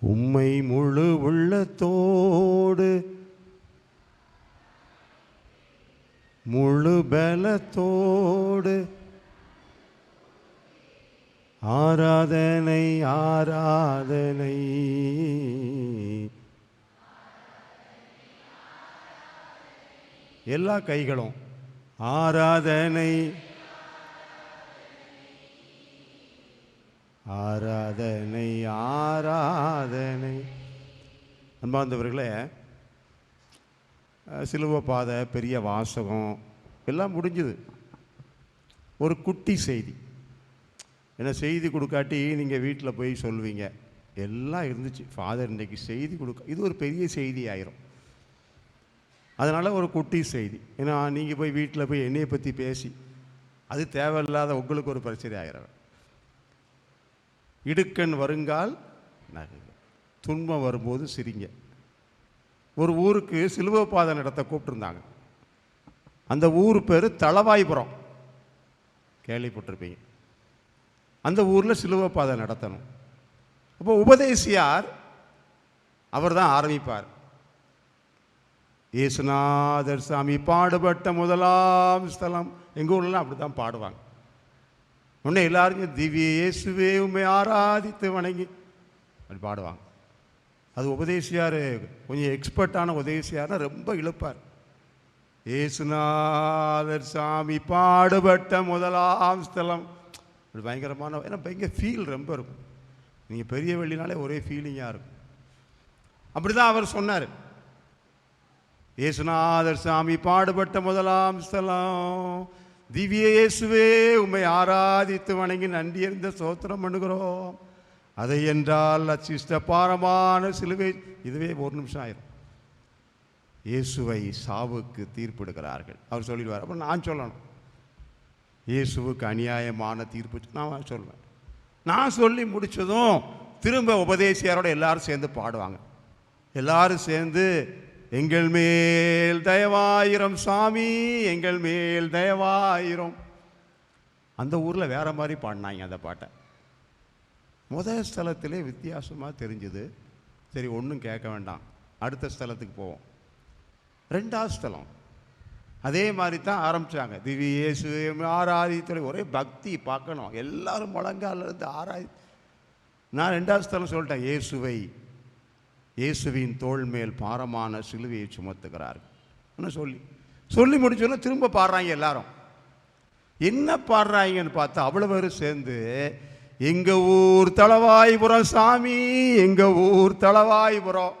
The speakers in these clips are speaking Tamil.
உம்மை முழு உள்ளத்தோடு முழு பலத்தோடு ஆராதனை ஆராதனை. எல்லா கைகளும் ஆராதனை ஆராதனை ஆராதனை. அன்பார்ந்தவர்களே அஹ், சிலுவை பாதை பெரிய வாசகம் எல்லாம் முடிஞ்சுது. ஒரு குட்டி செய்தி. ஏன்னா செய்தி கொடுக்காட்டி நீங்கள் வீட்டில் போய் சொல்லுவீங்க எல்லாம் இருந்துச்சு. ஃபாதர் இன்றைக்கி செய்தி கொடுக்க இது ஒரு பெரிய செய்தி ஆயிரும். அதனால் ஒரு குட்டி செய்தி. ஏன்னா நீங்கள் போய் வீட்டில் போய் என்னையை பற்றி பேசி அது தேவையில்லாத உங்களுக்கு ஒரு பிரச்சனை ஆயிரம். இடுக்கண் வருங்கால் நகுக துன்பம் வரும்போது சிரிங்க. ஒரு ஊருக்கு சிலுவை பாதை நடத்த கூப்பிட்டுருந்தாங்க. அந்த ஊர் பேர் தளவாய்புரம். கேள்விப்பட்டிருப்பீங்க. அந்த ஊரில் சிலுவப்பாதை நடத்தணும். அப்போ உபதேசியார் அவர் தான் ஆரம்பிப்பார். இயேசுநாதர் சாமி பாடுபட்ட முதலாம் ஸ்தலம். எங்கள் ஊர்லாம் அப்படி தான் பாடுவாங்க. உடனே எல்லாருக்கும் திவ்ய இயேசுவே உண்மை ஆராதித்து வணங்கி. அப்படி பாடுவாங்க. அது உபதேசியார் கொஞ்சம் எக்ஸ்பர்ட்டான உபதேசியார்னா ரொம்ப இழுப்பார். ஏசுநாதர் சாமி பாடுபட்ட முதலாம் ஸ்தலம். அப்படி பயங்கரமான ஏன்னா பயங்கர ஃபீல் ரொம்ப இருக்கும். நீங்கள் பெரிய வெள்ளினாலே ஒரே ஃபீலிங்காக இருக்கும். அப்படி தான் அவர் சொன்னார். ஏசுநாதர் சாமி பாடுபட்ட முதலாம் ஸ்தலம். திவ்ய இயேசுவே உம்மை ஆராதித்து வணங்கி நன்றி அறிந்த சோத்திரம் பண்ணுகிறோம். அதை என்றால் அச்சிஷ்ட பாரமான சிலுவை இதுவே ஒரு நிமிஷம் ஆயிரும். இயேசுவை சாவுக்கு தீர்ப்பிடுகிறார்கள். அவர் சொல்லிடுவார் அப்புறம் நான் சொல்லணும். இயேசுவுக்கு அநியாயமான தீர்ப்பு நான் சொல்லுவேன் நான் சொல்லி முடிச்சதும் திரும்ப உபதேசியாரோட எல்லாரும் சேர்ந்து பாடுவாங்க. எல்லாரும் சேர்ந்து எங்கள் மேல் தயவாயிரம் சாமி எங்கள் மேல் தயவாயிரம். அந்த ஊரில் வேறு மாதிரி பாடினாங்க அந்த பாட்டை. முதல் ஸ்தலத்திலே வித்தியாசமாக தெரிஞ்சுது. சரி ஒன்றும் கேட்க வேண்டாம். அடுத்த ஸ்தலத்துக்கு போவோம். ரெண்டாவது ஸ்தலம். அதே மாதிரி தான் ஆரம்பித்தாங்க திவி இயேசு ஆராதித்துறை ஒரே பக்தி பார்க்கணும். எல்லாரும் முழங்கால இருந்து ஆராதி நான் ரெண்டாவது ஸ்தலம் சொல்லிட்டேன் இயேசுவை இயேசுவின் தோள் மேல் பாரமான சிலுவையை சுமத்துகிறார்கள் சொல்லி? சொல்லி முடிச்சோன்னா திரும்ப பாடுறாங்க எல்லாரும். என்ன பாடுறாங்கன்னு பார்த்தா அவ்வளோ பேரும் சேர்ந்து எங்கள் ஊர் தளவாய்புரம் சாமி எங்கள் ஊர் தளவாய்புரம்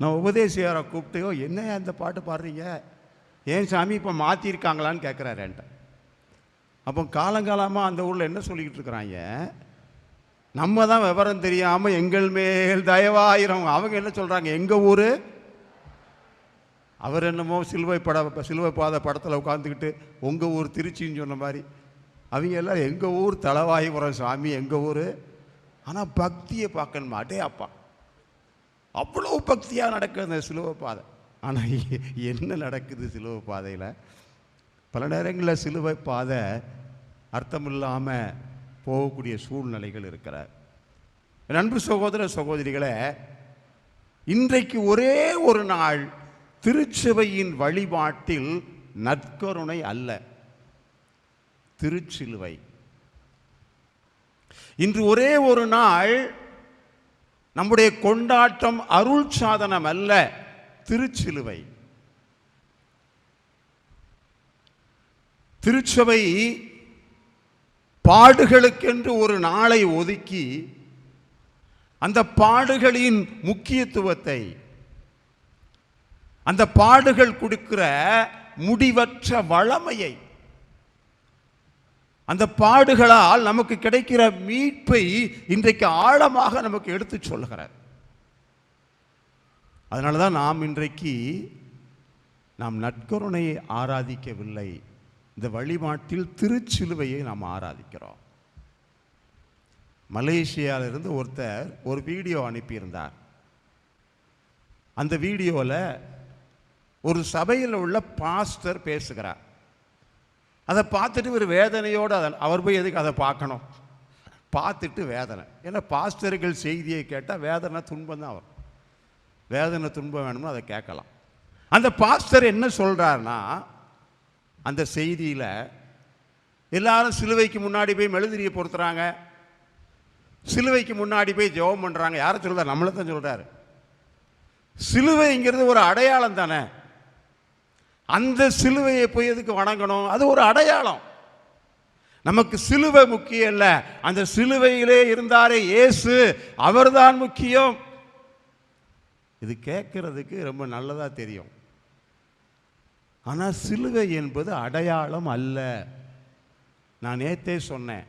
நான் உபதேசியாரை கூப்பிட்டு என்ன அந்த பாட்டு பாடுறீங்க? ஏன் சாமி இப்போ மாற்றிருக்காங்களான்னு கேட்குறாரு என்கிட்ட. அப்போ காலங்காலமாக அந்த ஊரில் என்ன சொல்லிக்கிட்டு இருக்கிறாங்க? நம்ம தான் விவரம் தெரியாமல் எங்கள் மேல் தயவாயிரம். அவங்க என்ன சொல்கிறாங்க எங்கள் ஊர்? அவர் என்னமோ சிலுவை பட சிலுவை பாத படத்தில் உட்காந்துக்கிட்டு உங்கள் ஊர் திருச்சின்னு சொன்ன மாதிரி. அவங்க எல்லாம் எங்கள் ஊர் தலவாயிபுரம் சாமி எங்கள் ஊர்? ஆனால் பக்தியை பார்க்கணுமா. அடே அப்பா. அவ்வளோ பக்தியாக நடக்குது அந்த சிலுவை பாதை. ஆனால் என்ன நடக்குது சிலுவை பாதையில்? பல நேரங்களில் சிலுவை பாதை அர்த்தமில்லாமல் போகக்கூடிய சூழ்நிலைகள் இருக்கிற. என் அன்பு சகோதர சகோதரிகளை இன்றைக்கு ஒரே ஒரு நாள் திருச்சபையின் வழிபாட்டில் நற்கருணை அல்ல. திருச்சிலுவை. இன்று ஒரே ஒரு நாள் நம்முடைய கொண்டாட்டம் அருள் சாதனம் அல்ல திருச்சிலுவை. திருச்சபை பாடுகளுக்கென்று ஒரு நாளை ஒதுக்கி அந்த பாடுகளின் முக்கியத்துவத்தை அந்த பாடுகள் கொடுக்கிற முடிவற்ற வளமையை அந்த பாடுகளால் நமக்கு கிடைக்கிற மீட்பை இன்றைக்கு ஆழமாக நமக்கு எடுத்து சொல்கிறார் அதனால தான் நாம் இன்றைக்கு நாம் நற்கருணையை ஆராதிக்கவில்லை. இந்த வழிபாட்டில் திருச்சிலுவையை நாம் ஆராதிக்கிறோம். மலேசியாவிலிருந்து ஒருத்தர் ஒரு வீடியோ அனுப்பியிருந்தார். அந்த வீடியோவில் ஒரு சபையில் உள்ள பாஸ்டர் பேசுகிறார். அதை பார்த்துட்டு ஒரு வேதனையோடு அதை அவர் போய் எதுக்கு அதை பார்க்கணும்? பார்த்துட்டு வேதனை. ஏன்னா பாஸ்டர்கள் செய்தியை கேட்டால் வேதனை துன்பம் தான் வரும். வேதனை துன்பம் வேணும்னு அதை கேட்கலாம். அந்த பாஸ்டர் என்ன சொல்கிறாருன்னா அந்த செய்தியில் எல்லாரும் சிலுவைக்கு முன்னாடி போய் மெழுதிரியை பொறுத்துறாங்க சிலுவைக்கு முன்னாடி போய் ஜெபம் பண்ணுறாங்க யாரை சொல்கிறார் நம்மளை தான் சொல்கிறாரு சிலுவைங்கிறது ஒரு அடையாளம் தானே. அந்த சிலுவையை போய் எதுக்கு வணங்கணும்? அது ஒரு அடையாளம். நமக்கு சிலுவை முக்கியம் இல்லை. அந்த சிலுவையிலே இருந்தாரே இயேசு அவர்தான் முக்கியம். இது கேட்கறதுக்கு ரொம்ப நல்லதாக தெரியும். ஆனால் சிலுவை என்பது அடையாளம் அல்ல. நான் நேத்தே சொன்னேன்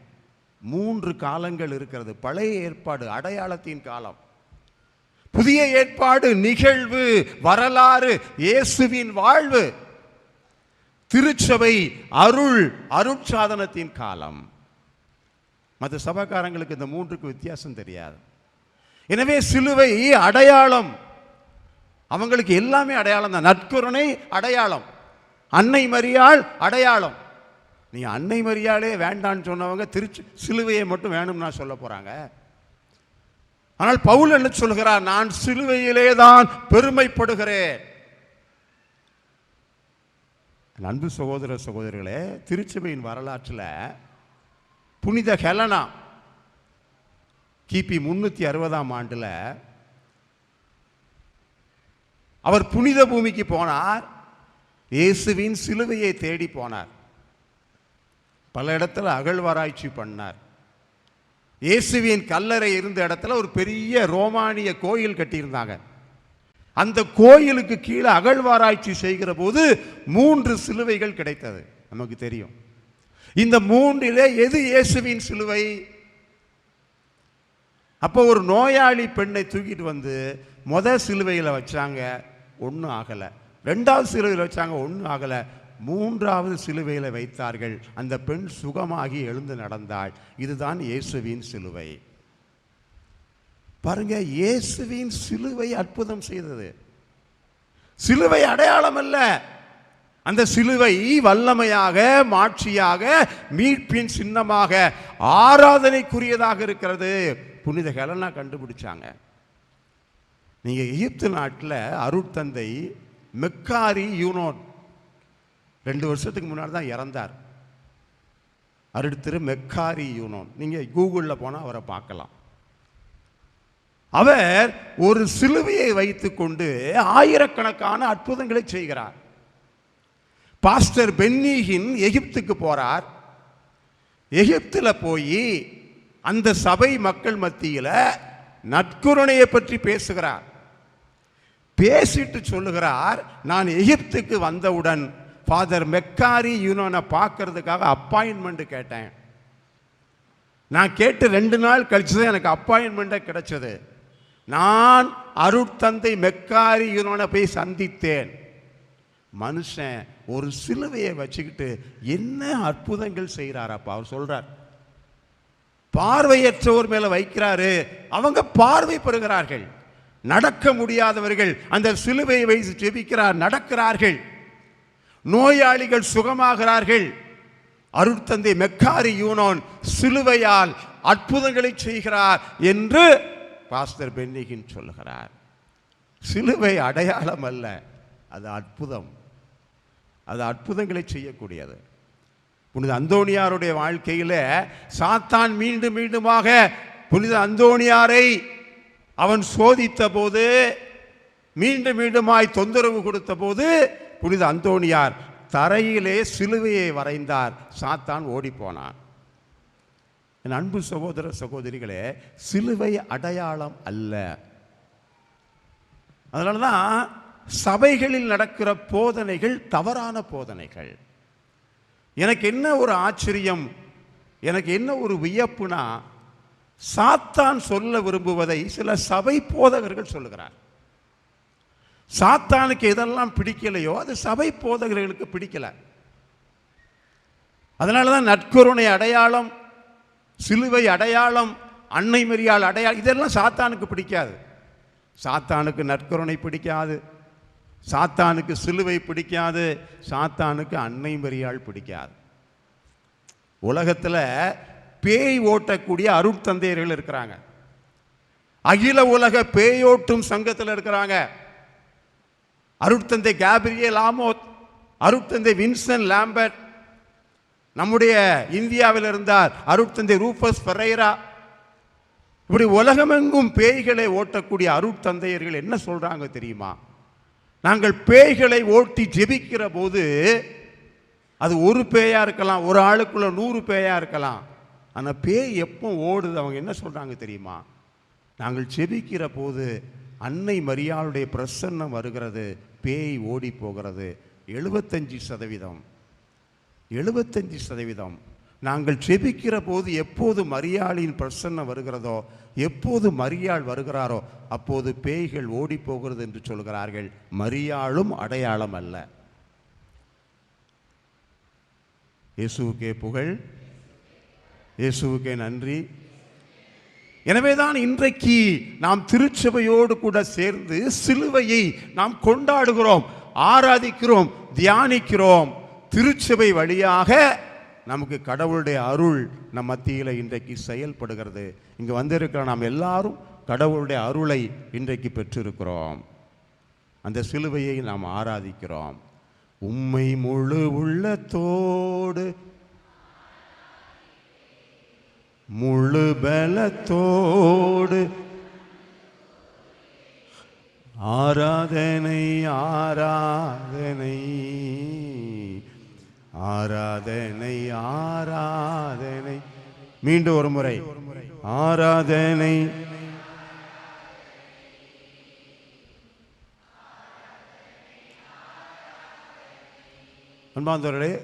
மூன்று காலங்கள் இருக்கிறது பழைய ஏற்பாடு அடையாளத்தின் காலம். புதிய ஏற்பாடு நிகழ்வு வரலாறு இயேசுவின் வாழ்வு. திருச்சபை அருள் அருட்சாதனத்தின் காலம். மற்ற சபைக்காரங்களுக்கு இந்த மூன்றுக்கு வித்தியாசம் தெரியாது. எனவே சிலுவை அடையாளம். அவங்களுக்கு எல்லாமே அடையாளம் தான். நற்கருணை அடையாளம். அன்னை மரியாள் அடையாளம். நீ அன்னை மரியாளே வேண்டான்னு சொன்னவங்க திருச்சி சிலுவையை மட்டும் வேணும்னா சொல்ல போகிறாங்க ஆனால் பவுல் என்ன சொல்கிறார்? நான் சிலுவையிலே தான் பெருமைப்படுகிறேன். என் அன்பு சகோதர சகோதரிகளே திருச்சபையின் வரலாற்றில் புனித ஹெலனா கிபி முன்னூற்றி அறுபதாம் ஆண்டில் அவர் புனித பூமிக்கு போனார். இயேசுவின் சிலுவையை தேடி போனார். பல இடத்துல அகழ்வாராய்ச்சி பண்ணார். இயேசுவின் கல்லறை இருந்த இடத்துல ஒரு பெரிய ரோமானிய கோயில் கட்டியிருந்தாங்க. அந்த கோயிலுக்கு கீழே அகழ்வாராய்ச்சி செய்கிற போது மூன்று சிலுவைகள் கிடைத்தது. நமக்கு தெரியும். இந்த மூன்றிலே எது இயேசுவின் சிலுவை? அப்போ ஒரு நோயாளி பெண்ணை தூக்கிட்டு வந்து முத சிலுவையில் வச்சாங்க ஒன்றும் ஆகலை. ரெண்டாவது சிலுவையில் வச்சாங்க ஒன்றும் ஆகலை. மூன்றாவது சிலுவையில் வைத்தார்கள். அந்த பெண் சுகமாகி எழுந்து நடந்தாள். இதுதான் இயேசுவின் சிலுவை. பாருங்க இயேசுவின் சிலுவை அற்புதம் செய்தது. சிலுவை அடையாளம் அல்ல. அந்த சிலுவை வல்லமையாக மாட்சியாக மீட்பின் சின்னமாக ஆராதனைக்குரியதாக இருக்கிறது. புனித ஹெலனா கண்டுபிடிச்சாங்க. நீங்கள் எகிப்து நாட்டில் அருட்தந்தை மெக்காரி யூனோன். ரெண்டு வருஷத்துக்கு முன்னாடி தான் இறந்தார். அருடுத்திரு மெக்காரி யூனோன். நீங்கள் கூகுளில் போனால் அவரை பார்க்கலாம். அவர் ஒரு சிலுவையை வைத்துக்கொண்டு ஆயிரக்கணக்கான அற்புதங்களை செய்கிறார். பாஸ்டர் பென்னீகின் எகிப்துக்கு போகிறார் எகிப்தில் போய் அந்த சபை மக்கள் மத்தியில் நற்குருணையை பற்றி பேசுகிறார். பேசிட்டு சொல்லுகிறார் நான் எகிப்துக்கு வந்தவுடன் ஃபாதர் மெக்காரி யூனோனை பார்க்கறதுக்காக அப்பாயின்மெண்ட் கேட்டேன். நான் கேட்டு ரெண்டு நாள் கழிச்சு தான் எனக்கு அப்பாயின்மெண்ட்டை கிடைச்சது. நான் அருட்தந்தை மெக்காரி யூனோனை போய் சந்தித்தேன். மனுஷன் ஒரு சிலுவையை வச்சுக்கிட்டு என்ன அற்புதங்கள் செய்கிறாரப்பா அவர் சொல்கிறார் பார்வையற்றோர் மேலே வைக்கிறாரு. அவங்க பார்வை பெறுகிறார்கள் நடக்க முடியாதவர்கள் அந்த சிலுவையை வைத்து ஜெபிக்கிறார் நடக்கிறார்கள். நோயாளிகள் சுகமாகிறார்கள். அருட்தந்தை மெக்காரி யூனோன் சிலுவையால் அற்புதங்களை செய்கிறார் என்று பாஸ்டர் பென்னிகின் சொல்லுகிறார். சிலுவை அடையாளம் அல்ல அது அற்புதம். அது அற்புதங்களை செய்யக்கூடியது. புனித அந்தோணியாருடைய வாழ்க்கையில் சாத்தான் மீண்டும் மீண்டுமாக புனித அந்தோணியாரை அவன் சோதித்த போது மீண்டும் மீண்டுமாய் தொந்தரவு கொடுத்த போது புனித அந்தோணியார் தரையிலே சிலுவையை வரைந்தார். சாத்தான் ஓடிப்போனான். என் அன்பு சகோதர சகோதரிகளே சிலுவை அடையாளம் அல்ல. அதனால தான் சபைகளில் நடக்கிற போதனைகள் தவறான போதனைகள். எனக்கு என்ன ஒரு ஆச்சரியம்? எனக்கு என்ன ஒரு வியப்புனா சாத்தான் சொல்ல விரும்புவதை சில சபை போதகர்கள் சொல்லுகிறார். சாத்தானுக்கு எதெல்லாம் பிடிக்கலையோ அது சபை போதகர்களுக்கு பிடிக்கல. அதனால தான் நற்கருணை அடையாளம் சிலுவை அடையாளம் அன்னை மரியாள் அடையாளம் இதெல்லாம் சாத்தானுக்கு பிடிக்காது. சாத்தானுக்கு நற்கருணை பிடிக்காது சாத்தானுக்கு சிலுவை பிடிக்காது சாத்தானுக்கு அன்னை மரியாள் பிடிக்காது. உலகத்தில் பேய் ஓட்டக்கூடிய அருட்தந்தையர்கள் இருக்கிறாங்க. அகில உலக பேயோட்டும் சங்கத்தில் இருக்கிறாங்க. அருட்தந்தை கேப்ரியல் ஆமோத் அருட்தந்தை வின்சன் லாம்பர்ட் நம்முடைய இந்தியாவில் இருந்தார் அருட்தந்தை ரூபஸ் பெரைரா. இப்படி உலகமெங்கும் பேய்களை ஓட்டக்கூடிய அருட்தந்தையர்கள் என்ன சொல்றாங்க தெரியுமா? நாங்கள் பேய்களை ஓட்டி ஜெபிக்கிற போது அது ஒரு பேயா இருக்கலாம் ஒரு ஆளுக்குள்ள நூறு பேயா இருக்கலாம். ஆனால் பேய் எப்போ ஓடுது அவங்க என்ன சொல்கிறாங்க தெரியுமா? நாங்கள் செபிக்கிற போது அன்னை மரியாளுடைய பிரசன்னம் வருகிறது பேய் ஓடி போகிறது. எழுபத்தஞ்சி சதவீதம். எழுபத்தஞ்சி சதவீதம். நாங்கள் செபிக்கிற போது எப்போது மரியாளின் பிரசன்னம் வருகிறதோ எப்போது மரியாள் வருகிறாரோ அப்போது பேய்கள் ஓடி போகிறது என்று சொல்கிறார்கள். மரியாளும் அடையாளம் அல்ல. இயேசுக்கே புகழ். இயேசுவுக்கே நன்றி. எனவே தான் இன்றைக்கு நாம் திருச்சபையோடு கூட சேர்ந்து சிலுவையை நாம் கொண்டாடுகிறோம் ஆராதிக்கிறோம் தியானிக்கிறோம். திருச்சபை வழியாக நமக்கு கடவுளுடைய அருள் நம் மத்தியில் இன்றைக்கு செயல்படுகிறது. இங்கே வந்திருக்கிற நாம் எல்லாரும் கடவுளுடைய அருளை இன்றைக்கு பெற்றிருக்கிறோம். அந்த சிலுவையை நாம் ஆராதிக்கிறோம். உம்மை முழு உள்ளத்தோடு முழு பலத்தோடு ஆராதனை ஆராதனை. ஆராதனை ஆராதனை. மீண்டும் ஒரு முறை. ஆராதனை. அன்பாந்தவர்களே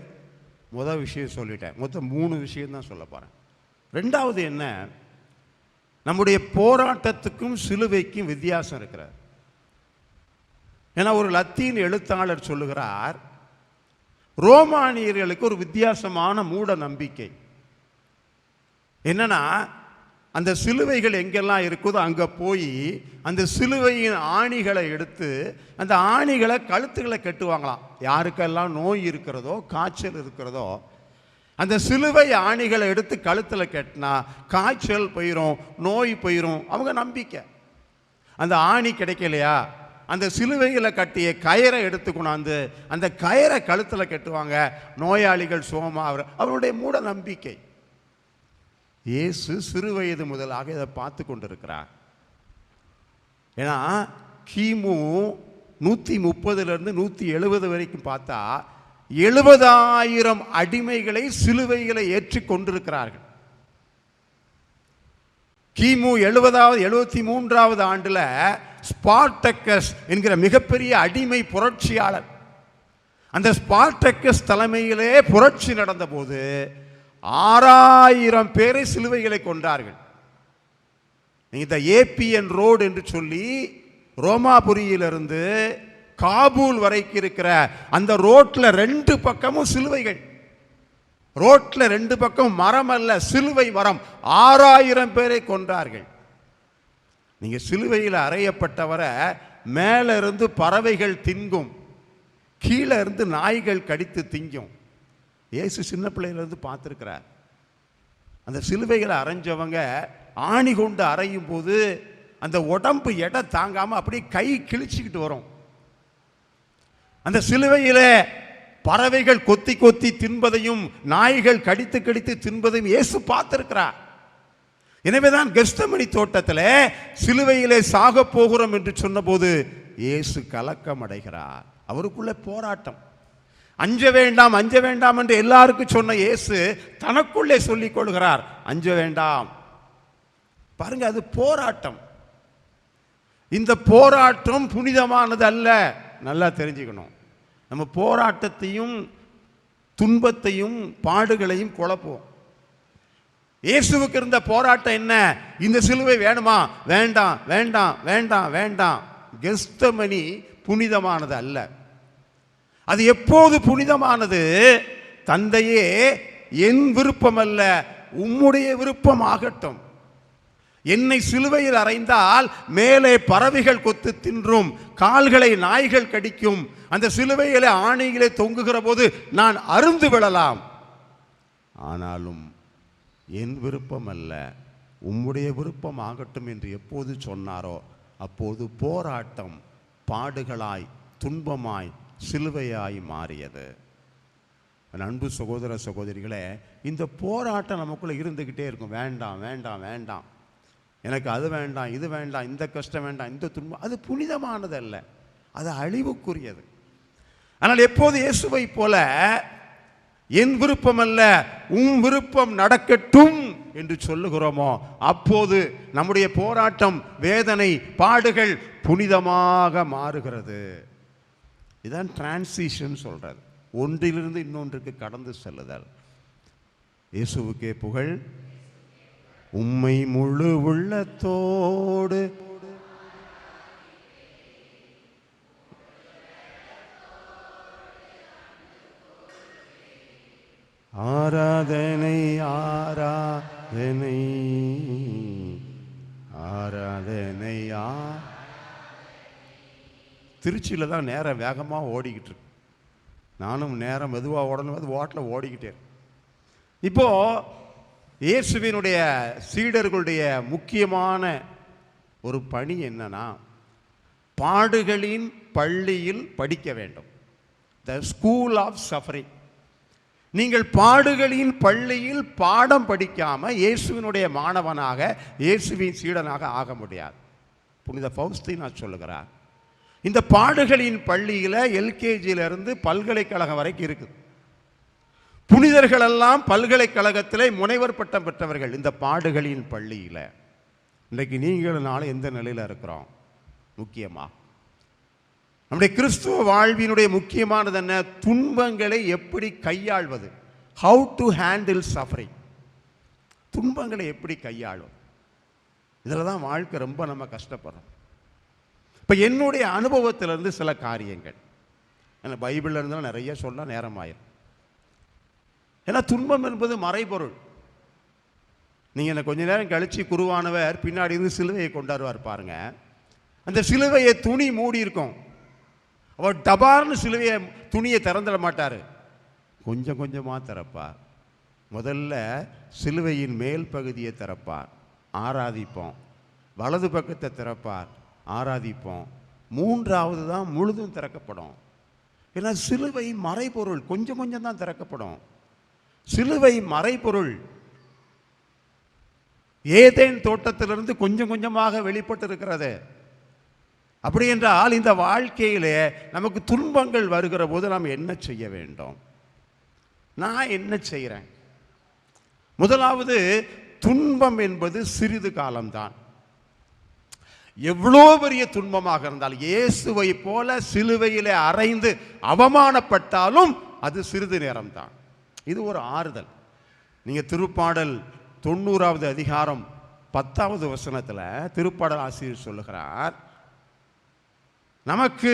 முதல் விஷயம் சொல்லிட்டேன். மொத்தம் மூணு விஷயம் தான் சொல்ல போகிறேன் ரெண்டாவது என்ன? நம்முடைய போராட்டத்துக்கும் சிலுவைக்கும் வித்தியாசம் இருக்கிறார் ஏன்னா ஒரு லத்தீன் எழுத்தாளர் சொல்லுகிறார் ரோமானியர்களுக்கு ஒரு வித்தியாசமான மூட நம்பிக்கை. என்னன்னா அந்த சிலுவைகள் எங்கெல்லாம் இருக்குதோ அங்கே போய் அந்த சிலுவையின் ஆணிகளை எடுத்து அந்த ஆணிகளை கழுத்துகளை கட்டுவாங்களாம். யாருக்கெல்லாம் நோய் இருக்கிறதோ காய்ச்சல் இருக்கிறதோ அந்த சிலுவை ஆணிகளை எடுத்து கழுத்தில் கட்டினா காய்ச்சல் போயிடும் நோய் போயிடும் அவங்க நம்பிக்கை. அந்த ஆணி கிடைக்கலையா? அந்த சிலுவையில் கட்டிய கயிறை எடுத்து கொண்டாந்து அந்த கயிறை கழுத்தில் கட்டுவாங்க. நோயாளிகள் சோமா அவர் அவருடைய மூட நம்பிக்கை. இயேசு சிறு வயது முதலாக இதை பார்த்து கொண்டிருக்கிறார். ஏன்னா கிமு நூற்றி முப்பதுலேருந்து நூற்றி எழுபது வரைக்கும் பார்த்தா எழுபதாயிரம் அடிமைகளை சிலுவைகளை ஏற்றி கொண்டிருக்கிறார்கள். கிமு எழுபதாவது எழுபத்தி மூன்றாவது ஆண்டில் ஸ்பார்டக்கஸ் என்கிற மிகப்பெரிய அடிமை புரட்சியாளர் அந்த ஸ்பார்டக்கஸ் தலைமையிலே புரட்சி நடந்தபோது ஆறாயிரம் பேரை சிலுவைகளை கொண்டார்கள் இந்த ஏபிஎன் ரோடு என்று சொல்லி ரோமாபுரியிலிருந்து காபூல் வரைக்கும் இருக்கிற அந்த ரோட்டில் ரெண்டு பக்கமும் சிலுவைகள். ரோட்டில் ரெண்டு பக்கம் மரம் அல்ல சிலுவை மரம். ஆறாயிரம் பேரை கொன்றார்கள். நீங்கள் சிலுவையில் அறையப்பட்டவரை மேலே இருந்து பறவைகள் திங்கும் கீழே இருந்து நாய்கள் கடித்து திங்கும். இயேசு சின்ன பிள்ளையிலேருந்து பார்த்துருக்கிறார். அந்த சிலுவைகளை அரைஞ்சவங்க ஆணி கொண்டு அரையும் போது அந்த உடம்பு எடை தாங்காமல் அப்படியே கை கிழிச்சிக்கிட்டு வரும். அந்த சிலுவையில் பறவைகள் கொத்தி கொத்தி தின்பதையும் நாய்கள் கடித்து கடித்து தின்பதையும் இயேசு பார்த்திருக்கிறார். எனவேதான் கெஸ்தமணி தோட்டத்தில் சிலுவையிலே சாக போகிறோம் என்று சொன்னபோது இயேசு கலக்கம் அடைகிறார். அவருக்குள்ள போராட்டம். அஞ்ச வேண்டாம் அஞ்ச வேண்டாம் என்று எல்லாருக்கும் சொன்ன இயேசு தனக்குள்ளே சொல்லிக் கொள்கிறார். அஞ்ச வேண்டாம். பாருங்க அது போராட்டம். இந்த போராட்டம் புனிதமானது அல்ல நல்லா தெரிஞ்சுக்கணும். நம்ம போராட்டத்தையும் துன்பத்தையும் பாடுகளையும் குழப்போம் இயேசுவுக்கு இருந்த போராட்டம் என்ன? இந்த சிலுவை வேணுமா? வேண்டாம் வேண்டாம் வேண்டாம் வேண்டாம். கெஸ்டமணி புனிதமானது அல்ல. அது எப்போது புனிதமானது? தந்தையே என் விருப்பம் அல்ல உம்முடைய விருப்பம் ஆகட்டும். என்னை சிலுவையில் அறைந்தால் மேலே பறவைகள் கொத்து தின்றும் கால்களை நாய்கள் கடிக்கும். அந்த சிலுவையிலே ஆணையிலே தொங்குகிற போது நான் அருந்து விழலாம். ஆனாலும் என் விருப்பம் அல்ல உம்முடைய விருப்பம் ஆகட்டும் என்று எப்போது சொன்னாரோ அப்போது போராட்டம் பாடுகளாய் துன்பமாய் சிலுவையாய் மாறியது. அன்பு சகோதர சகோதரிகளே இந்த போராட்டம் நமக்குள்ளே இருந்துக்கிட்டே இருக்கும். வேண்டாம் வேண்டாம் வேண்டாம். எனக்கு அது வேண்டாம் இது வேண்டாம் இந்த கஷ்டம் வேண்டாம் இந்த துன்பம் அது புனிதமானது அல்ல அது அழிவுக்குரியது. ஆனால் எப்போது இயேசுவை போல என் விருப்பம் அல்ல உம் விருப்பம் நடக்கட்டும் என்று சொல்லுகிறோமோ அப்போது நம்முடைய போராட்டம் வேதனை பாடுகள் புனிதமாக மாறுகிறது. இதுதான் டிரான்சிஷன் சொல்றது. ஒன்றிலிருந்து இன்னொன்றுக்கு கடந்து செல்லுதல். இயேசுவுக்கே புகழ் உம்மை முழு உள்ளத்தோடு. ஆராதனை ஆராதனை. ஆராதனை ஆ. திருச்சியில் தான் நேரம் வேகமாக ஓடிக்கிட்டு இருக்கு. நானும் நேரம் மெதுவாக ஓடணும் அது ஓட்டில் ஓடிக்கிட்டே இப்போது இயேசுவினுடைய சீடர்களுடைய முக்கியமான ஒரு பணி என்னன்னா பாடுகளின் பள்ளியில் படிக்க வேண்டும். த ஸ்கூல் ஆஃப் சஃபரிங் நீங்கள் பாடுகளின் பள்ளியில் பாடம் படிக்காமல் இயேசுவினுடைய மாணவனாக இயேசுவின் சீடனாக ஆக முடியாது. புனித நான் சொல்லுகிறார். இந்த பாடுகளின் பள்ளியில் எல்கேஜியிலிருந்து பல்கலைக்கழகம் வரைக்கும் இருக்குது. புனிதர்கள் எல்லாம் பல்கலைக்கழகத்திலே முனைவர் பட்டம் பெற்றவர்கள். இந்த பாடுகளின் பள்ளியில். இன்றைக்கு நீங்களும் நாளும் எந்த நிலையில் இருக்கிறோம்? முக்கியமாக நம்முடைய கிறிஸ்துவ வாழ்வினுடைய முக்கியமானது என்ன? துன்பங்களை எப்படி கையாள்வது? ஹவு டு ஹேண்டில் சஃபரிங் துன்பங்களை எப்படி கையாளும் இதில் தான் வாழ்க்கை ரொம்ப நம்ம கஷ்டப்படுறோம். இப்போ என்னுடைய அனுபவத்திலிருந்து சில காரியங்கள். ஏன்னா பைபிளில் இருந்தாலும் நிறைய சொல்ல நேரமாயிரும். ஏன்னா துன்பம் என்பது மறைபொருள். நீங்கள் என்ன கொஞ்ச நேரம் கழித்து குருவானவர் பின்னாடி இருந்து சிலுவையை கொண்டாடுவார் பாருங்க. அந்த சிலுவையை துணி மூடி இருக்கும். அவர் டபார்னு சிலுவையை துணியை திறந்துட மாட்டார். கொஞ்சம் கொஞ்சமாக திறப்பார். முதல்ல சிலுவையின் மேல் பகுதியை திறப்பார். ஆராதிப்போம். வலது பக்கத்தை திறப்பார். ஆராதிப்போம். மூன்றாவது தான் முழுதும் திறக்கப்படும். ஏன்னா சிலுவை மறைபொருள். கொஞ்சம் கொஞ்சம் தான் திறக்கப்படும். சிலுவை மறைபொருள். ஏதேன் தோட்டத்திலிருந்து கொஞ்சம் கொஞ்சமாக வெளிப்பட்டு இருக்கிறது அப்படி என்றால் இந்த வாழ்க்கையிலே நமக்கு துன்பங்கள் வருகிற போது நாம் என்ன செய்ய வேண்டும்? நான் என்ன செய்கிறேன்? முதலாவது துன்பம் என்பது சிறிது காலம்தான். எவ்வளோ பெரிய துன்பமாக இருந்தால் இயேசுவை போல சிலுவையிலே அறைந்து அவமானப்பட்டாலும் அது சிறிது நேரம்தான். இது ஒரு ஆறுதல். நீங்கள் திருப்பாடல் தொண்ணூறாவது அதிகாரம் பத்தாவது வசனத்தில் திருப்பாடல் ஆசிரியர் சொல்லுகிறார் நமக்கு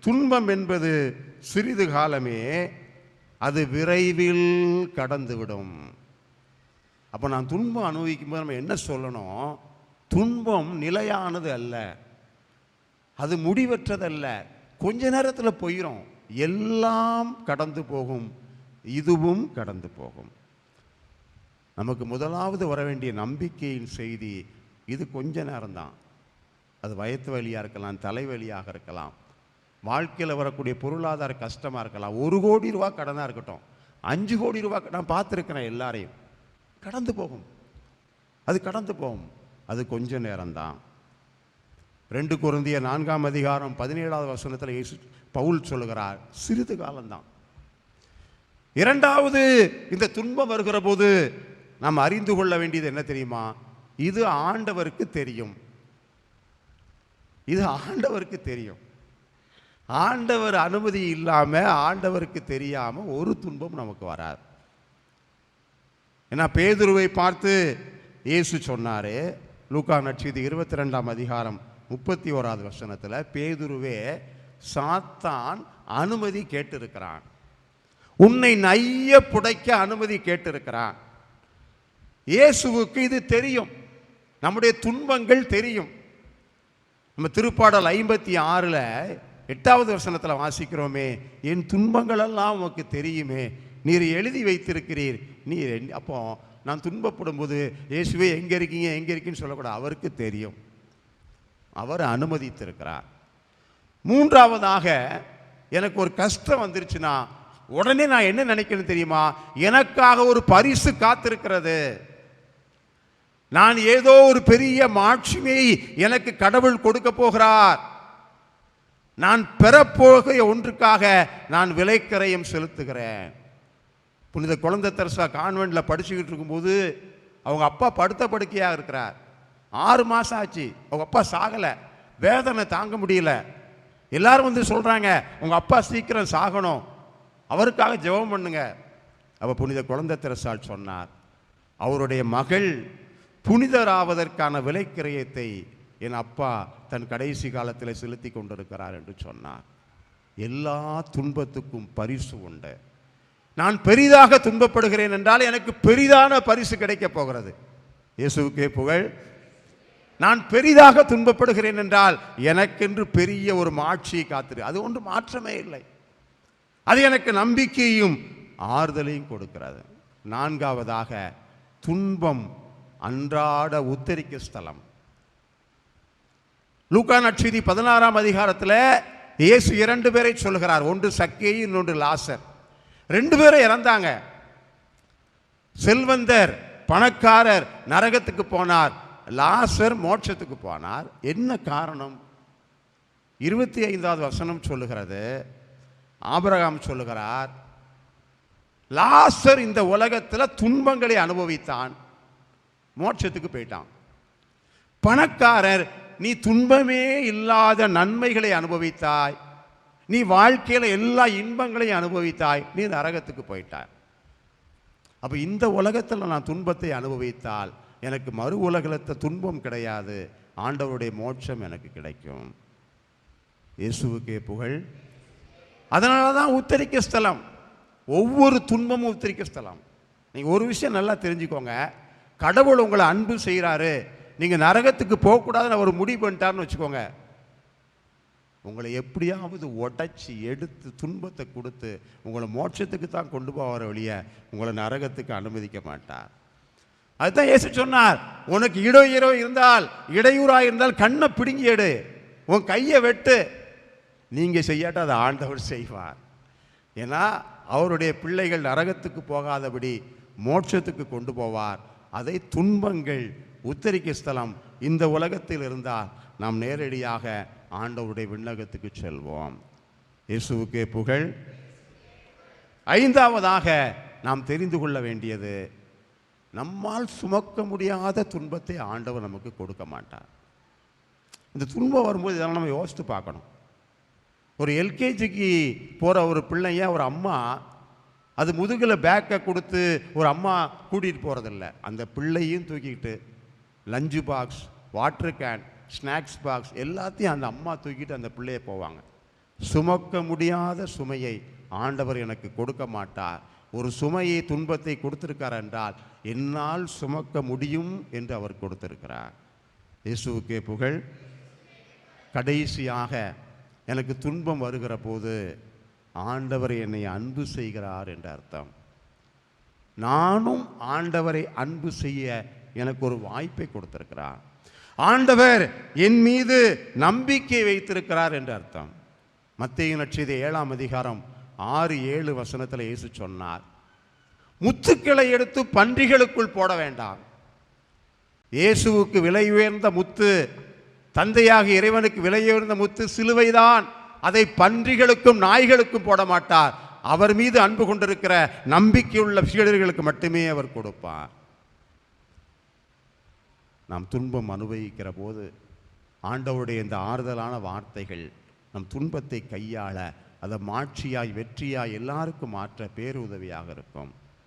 துன்பம் என்பது சிறிது காலமே அது விரைவில் கடந்துவிடும். அப்போ நான் துன்பம் அனுபவிக்கும் போது நம்ம என்ன சொல்லணும்? துன்பம் நிலையானது அல்ல. அது முடிவற்றதல்ல. கொஞ்ச நேரத்தில் போயிடும் எல்லாம் கடந்து போகும். இதுவும் கடந்து போகும். நமக்கு முதலாவது வர வேண்டிய நம்பிக்கையின் செய்தி இது கொஞ்ச நேரம்தான். அது வயத்து வலியாக இருக்கலாம் தலைவலியாக இருக்கலாம். வாழ்க்கையில் வரக்கூடிய பொருளாதார கஷ்டமாக இருக்கலாம். ஒரு கோடி ரூபா கடனாக இருக்கட்டும். அஞ்சு கோடி ரூபா நான் பார்த்துருக்கிறேன் எல்லாரையும். கடந்து போகும். அது கடந்து போகும். அது கொஞ்ச நேரம்தான். ரெண்டு குருந்திய நான்காம் அதிகாரம் பதினேழாவது வசனத்தில் பவுல் சொல்லுகிறார் சிறிது காலம்தான். இரண்டாவது இந்த துன்பம் வருகிற போது நாம் அறிந்து கொள்ள வேண்டியது என்ன தெரியுமா? இது ஆண்டவருக்கு தெரியும். இது ஆண்டவருக்கு தெரியும். ஆண்டவர் அனுமதி இல்லாமல் ஆண்டவருக்கு தெரியாமல் ஒரு துன்பம் நமக்கு வராது. ஏன்னா பேதுருவை பார்த்து இயேசு சொன்னார் லூக்கா நட்சதி இருபத்தி ரெண்டாம் அதிகாரம் முப்பத்தி ஓராவது வசனத்தில் பேதுருவே சாத்தான் அனுமதி கேட்டிருக்கிறான். உன்னை நைய புடைக்க அனுமதி கேட்டிருக்கிறான். இயேசுவுக்கு இது தெரியும். நம்முடைய துன்பங்கள் தெரியும். நம்ம திருப்பாடல் ஐம்பத்தி ஆறில் எட்டாவது வருஷத்தில் வாசிக்கிறோமே என் துன்பங்கள் எல்லாம் உமக்கு தெரியுமே. நீர் எழுதி வைத்திருக்கிறீர். நீர் அப்போ நான் துன்பப்படும் போது இயேசுவே எங்கே இருக்கீங்க? எங்கே இருக்கீங்கன்னு சொல்லக்கூடாது. அவருக்கு தெரியும். அவர் அனுமதித்திருக்கிறார். மூன்றாவதாக எனக்கு ஒரு கஷ்டம் வந்துருச்சுன்னா உடனே நான் என்ன நினைக்கிறேன் தெரியுமா? எனக்காக ஒரு பரிசு காத்திருக்கிறது. நான் ஏதோ ஒரு பெரிய மாட்சிமை எனக்கு கடவுள் கொடுக்க போகிறார். நான் பெறப்போகிற ஒன்றுக்காக நான் விலைக்கரையும் செலுத்துகிறேன். புனித குழந்தை தெரசா கான்வெண்ட்டில் படிச்சுக்கிட்டு இருக்கும்போது அவங்க அப்பா படுத்த படுக்கையாக இருக்கிறார். ஆறு மாதம் ஆச்சு. அவங்க அப்பா சாகலை. வேதனை தாங்க முடியல. எல்லாரும் வந்து சொல்கிறாங்க உங்கள் அப்பா சீக்கிரம் சாகணும். அவருக்காக ஜெபம் பண்ணுங்க. அவ புனித குழந்தை திரசால் சொன்னார் அவருடைய மகள் புனிதராவதற்கான விலைக்கிரயத்தை என் அப்பா தன் கடைசி காலத்தில் செலுத்தி கொண்டிருக்கிறார் என்று சொன்னார். எல்லா துன்பத்துக்கும் பரிசு உண்டு. நான் பெரிதாக துன்பப்படுகிறேன் என்றால் எனக்கு பெரிதான பரிசு கிடைக்கப் போகிறது. இயேசுக்கே புகழ். நான் பெரிதாக துன்பப்படுகிறேன் என்றால் எனக்கென்று பெரிய ஒரு மாட்சியை காத்திரு. அது ஒன்று மாற்றமே இல்லை. அது எனக்கு நம்பிக்கையும் ஆறுதலையும் கொடுக்கிறது. நான்காவதாக துன்பம் அன்றாட உத்தரிக்க ஸ்தலம். லூக்கா நட்சதி பதினாறாம் அதிகாரத்தில் இயேசு இரண்டு பேரை சொல்கிறார் ஒன்று சக்கே இன்னொன்று லாசர். ரெண்டு பேரும் இறந்தாங்க. செல்வந்தர் பணக்காரர் நரகத்துக்கு போனார். லாசர் மோட்சத்துக்கு போனார். என்ன காரணம்? இருபத்தி ஐந்தாவது வசனம் சொல்லுகிறது ஆபரகாம் சொல்லுகிறார் லாசர் இந்த உலகத்தில் துன்பங்களை அனுபவித்தான். மோட்சத்துக்கு போயிட்டான். பணக்காரர் நீ துன்பமே இல்லாத நன்மைகளை அனுபவித்தாய். நீ வாழ்க்கையில் எல்லா இன்பங்களையும் அனுபவித்தாய். நீ நரகத்துக்கு போயிட்டாய். அப்போ இந்த உலகத்தில் நான் துன்பத்தை அனுபவித்தால் எனக்கு மறு உலகத்தில் துன்பம் கிடையாது. ஆண்டவருடைய மோட்சம் எனக்கு கிடைக்கும். இயேசுவுக்கே புகழ். அதனால தான் உத்தரிக்க ஸ்தலம். ஒவ்வொரு துன்பமும் உத்தரிக்க ஸ்தலம். நீங்கள் ஒரு விஷயம் நல்லா தெரிஞ்சுக்கோங்க. கடவுள் உங்களை அன்பு செய்கிறாரு நீங்கள் நரகத்துக்கு போகக்கூடாதுன்னு அவர் முடிவு பண்ணிட்டாருன்னு வச்சுக்கோங்க. உங்களை எப்படியாவது உடைச்சி எடுத்து துன்பத்தை கொடுத்து உங்களை மோட்சத்துக்கு தான் கொண்டு போவார் வழிய உங்களை நரகத்துக்கு அனுமதிக்க மாட்டார். அதுதான் ஏசு சொன்னார். உனக்கு இடையூறோ இருந்தால் இடையூறாக இருந்தால் கண்ணை பிடுங்கி எடு. உன் கையை வெட்டு. நீங்கள் செய்யாட்ட அதை ஆண்டவர் செய்வார். ஏன்னா அவருடைய பிள்ளைகள் நரகத்துக்கு போகாதபடி மோட்சத்துக்கு கொண்டு போவார். அதை துன்பங்கள் உத்தரிக்க ஸ்தலம் இந்த உலகத்தில் இருந்தால் நாம் நேரடியாக ஆண்டவருடைய விண்ணகத்துக்கு செல்வோம். இயேசுவுக்கே புகழ். ஐந்தாவதாக நாம் தெரிந்து கொள்ள வேண்டியது நம்மால் சுமக்க முடியாத துன்பத்தை ஆண்டவர் நமக்கு கொடுக்க மாட்டார். இந்த துன்பம் வரும்போது இதெல்லாம் நம்ம யோசித்து பார்க்கணும். ஒரு எல்கேஜிக்கு போகிற ஒரு பிள்ளைய ஒரு அம்மா அது முதுகில் பேக்கை கொடுத்து ஒரு அம்மா கூட்டிகிட்டு போகிறதில்ல அந்த பிள்ளையும் தூக்கிக்கிட்டு lunch box water can snacks box எல்லாத்தையும் அந்த அம்மா தூக்கிட்டு அந்த பிள்ளையை போவாங்க. சுமக்க முடியாத சுமையை ஆண்டவர் எனக்கு கொடுக்க மாட்டார். ஒரு சுமையை துன்பத்தை கொடுத்திருக்கார் என்றால் என்னால் சுமக்க முடியும் என்று அவர் கொடுத்திருக்கிறார். இயேசுவுக்கே புகழ். கடைசியாக எனக்கு துன்பம் வருகிற போது ஆண்டவர் என்னை அன்பு செய்கிறார் என்ற அர்த்தம். நானும் ஆண்டவரை அன்பு செய்ய எனக்கு ஒரு வாய்ப்பை கொடுத்திருக்கிறார். ஆண்டவர் என் மீது நம்பிக்கை வைத்திருக்கிறார் என்று அர்த்தம். மத்திய நட்சதி ஏழாம் அதிகாரம் ஆறு ஏழு வசனத்தில் இயேசு சொன்னார். முத்துக்களை எடுத்து பன்றிகளுக்குள் போட வேண்டாம். இயேசுவுக்கு விலை உயர்ந்த முத்து தந்தையாக இறைவனுக்கு விலையுயர்ந்த முத்து சிலுவைதான். அதை பன்றிகளுக்கும் நாய்களுக்கும் போட மாட்டார் அவர் மீது அன்பு கொண்டிருக்கிற நம்பிக்கையுள்ள சீடர்களுக்கு மட்டுமே அவர் கொடுப்பார். நாம் துன்பம் அனுபவிக்கிற போது ஆண்டவருடைய இந்த ஆறுதலான வார்த்தைகள் நம் துன்பத்தை கையாள அதை மாட்சியாய் வெற்றியாய் எல்லாருக்கும் மாற்ற பேருதவியாக இருக்கும்.